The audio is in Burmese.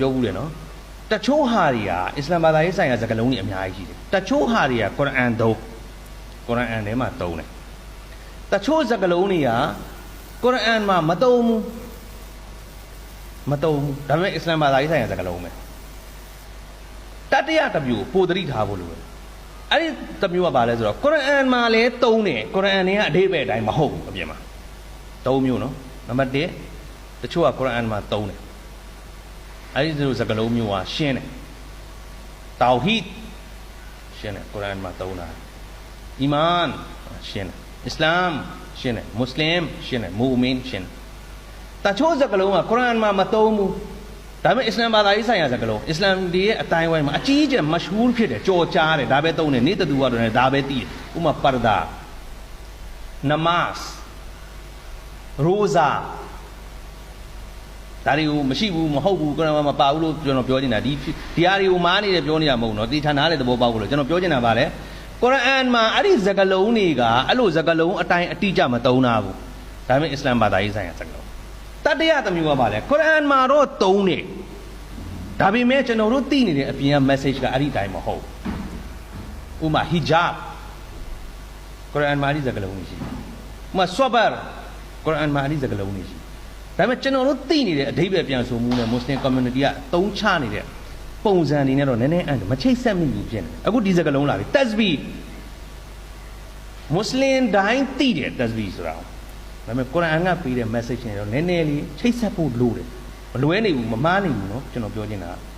ပြောဘူးတယ်နော်တချို့ဟာတွေကအစ္စလာမ်ဘာသာရေးဆိုင်ရာစကားလုံးတွေအများကြီးရှိတယ်တချို့ဟာတွေကကုရ်အာန်သုံးကုရ်အာန်ထဲမှာသုံးတယ်တချို့စကားလုံးတွေကကုရ်အာန်မှာမသုံးဘူးမသုံးဘူးဒါပေမဲ့အစ္စလာမ်ဘာသာရေးဆိုင်ရာစကားလုံးပဲတတိယတစ်မျိုးပိုသတိထားဖို့လိုတယ်အဲ့ဒီတစ်မျိုးကဘာလဲဆိုတော့ကုရ်အာန်မှာလည်းသုံးတယ်ကုရ်အာန်တွေကအဓိပ္ပာယ်အတိုင်းမဟုတ်ဘူးအပြင်မှာသုံးမျိုးနော်နံပါတ်1တချို့ကကုရ်အာန်မှာသုံးတယ် အဲ့ဒီလိုစကားလုံးမျိုးဟာရှင်းတယ်တောက်ဟီဒ်ရှင်းတယ်ကုရ်အာန်မှာသုံးတာအီမန်ရှင်းတယ်အစ္စလာမ်ရှင်းတယ်မွတ်စလင်ရှင်းတယ်မူမင်ရှင်းတယ်တချို့စကားလုံးကကုရ်အာန်မှာမသုံးဘူးဒါပေမဲ့အစ္စလာမ်ဘာသာရေးဆိုင်ရာစကားလုံးအစ္စလာမ်ဒီရဲ့အတိုင်းဝိုင်းမှာအကြီးအကျယ်မရှဟူးဖြစ်တယ်ကြော်ကြားတယ်ဒါပဲသုံးတယ်နေ့တတူကတော့လည်းဒါပဲသိတယ်ဥပမာပါရဒါနမတ်ရိုဇာ ဒါတွေကိုမရှိဘူးမဟုတ်ဘူးကျွန်တော်မပါဘူးလို့ကျွန်တော်ပြောနေတာဒီဒီဟာတွေကိုမားနေတယ်ပြောနေတာမဟုတ်နော်တီထန်ထားတဲ့သဘောပေါက်လို့ကျွန်တော်ပြောနေတာပါလေကုရ်အာန်မှာအဲ့ဒီဇကလုံးတွေကအဲ့လိုဇကလုံးအတိုင်းအတိအကျမသုံးတာဘူးဒါပေမဲ့အစ္စလမ်ဘာသာရေးဆိုင်ရာဇကလုံးတတရသမျိုးကပါလေကုရ်အာန်မှာတော့သုံးတယ်ဒါပေမဲ့ကျွန်တော်တို့သိနေတဲ့အပြင်က message ကအဲ့ဒီတိုင်းမဟုတ်ဥမာ hijab ကုရ်အာန်မှာအဲ့ဒီဇကလုံးတွေရှိဥမာ sabar ကုရ်အာန်မှာအဲ့ဒီဇကလုံးတွေရှိ ဒါပေမဲ့ကျွန်တော်တို့သိနေတဲ့အဓိပ္ပာယ်ပြန်ဆိုမှုနဲ့ Muslim community ကအသုံးချနေတဲ့ပုံစံအနေနဲ့တော့နည်းနည်းအန်မချိတ်ဆက်မိဘူးဖြစ်နေအခုဒီစကားလုံးလာပြီ tasbih Muslim တိုင်းသိတယ် tasbih ဆိုတာဒါပေမဲ့ကုရ်အာန်ကပေးတဲ့ message နဲ့တော့နည်းနည်းလေးချိတ်ဆက်ဖို့လိုတယ်မလွဲနေဘူးမမှားနေဘူးเนาะကျွန်တော်ပြောချင်တာက